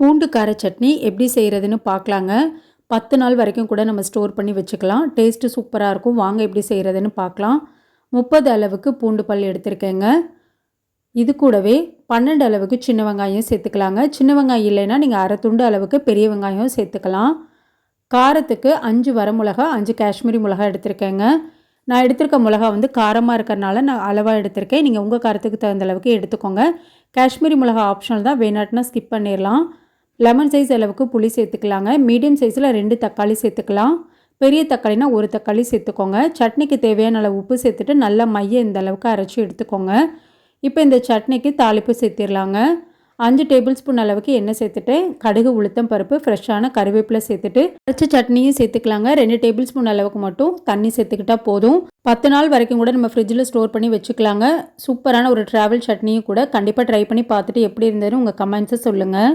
பூண்டு கார சட்னி எப்படி செய்கிறதுன்னு பார்க்கலாங்க. பத்து நாள் வரைக்கும் கூட நம்ம ஸ்டோர் பண்ணி வச்சுக்கலாம். டேஸ்ட்டு சூப்பராக இருக்கும். வாங்க எப்படி செய்கிறதுன்னு பார்க்கலாம். முப்பது அளவுக்கு பூண்டு பல் எடுத்திருக்கேங்க. இது கூடவே பன்னெண்டு அளவுக்கு சின்ன வெங்காயம் சேர்த்துக்கலாங்க. சின்ன வெங்காயம் இல்லைன்னா நீங்கள் அரை துண்டு அளவுக்கு பெரிய வெங்காயம் சேர்த்துக்கலாம். காரத்துக்கு அஞ்சு வரமிளகா அஞ்சு காஷ்மீரி மிளகா எடுத்திருக்கேங்க. நான் எடுத்திருக்க மிளகா வந்து காரமாக இருக்கிறனால நான் அளவாக எடுத்திருக்கேன். நீங்கள் உங்கள் காரத்துக்கு தகுந்த அளவுக்கு எடுத்துக்கோங்க. காஷ்மீரி மிளகா ஆப்ஷனல் தான். வேணாட்டினா ஸ்கிப் பண்ணிடலாம். லெமன் சைஸ் அளவுக்கு புளி சேர்த்துக்கலாங்க. மீடியம் சைஸில் ரெண்டு தக்காளி சேர்த்துக்கலாம். பெரிய தக்காளினா ஒரு தக்காளி சேர்த்துக்கோங்க. சட்னிக்கு தேவையான அளவு உப்பு சேர்த்துட்டு நல்லா மைய இந்த அளவுக்கு அரைச்சி எடுத்துக்கோங்க. இப்போ இந்த சட்னிக்கு தாளிப்பு சேர்த்திடலாங்க அஞ்சு டேபிள் ஸ்பூன் அளவுக்கு எண்ணெய் சேர்த்துட்டு கடுகு உளுத்தம் பருப்பு ஃப்ரெஷ்ஷான கருவேப்பிலை சேர்த்துட்டு அரைச்ச சட்னியும் சேர்த்துக்கலாங்க. ரெண்டு டேபிள் ஸ்பூன் அளவுக்கு மட்டும் தண்ணி சேர்த்துக்கிட்டா போதும். பத்து நாள் வரைக்கும் கூட நம்ம ஃப்ரிட்ஜில் ஸ்டோர் பண்ணி வச்சுக்கலாங்க. சூப்பரான ஒரு ட்ராவல் சட்னியும் கூட கண்டிப்பாக ட்ரை பண்ணி பார்த்துட்டு எப்படி இருந்ததுன்னு உங்கள் கமெண்ட்ஸை சொல்லுங்கள்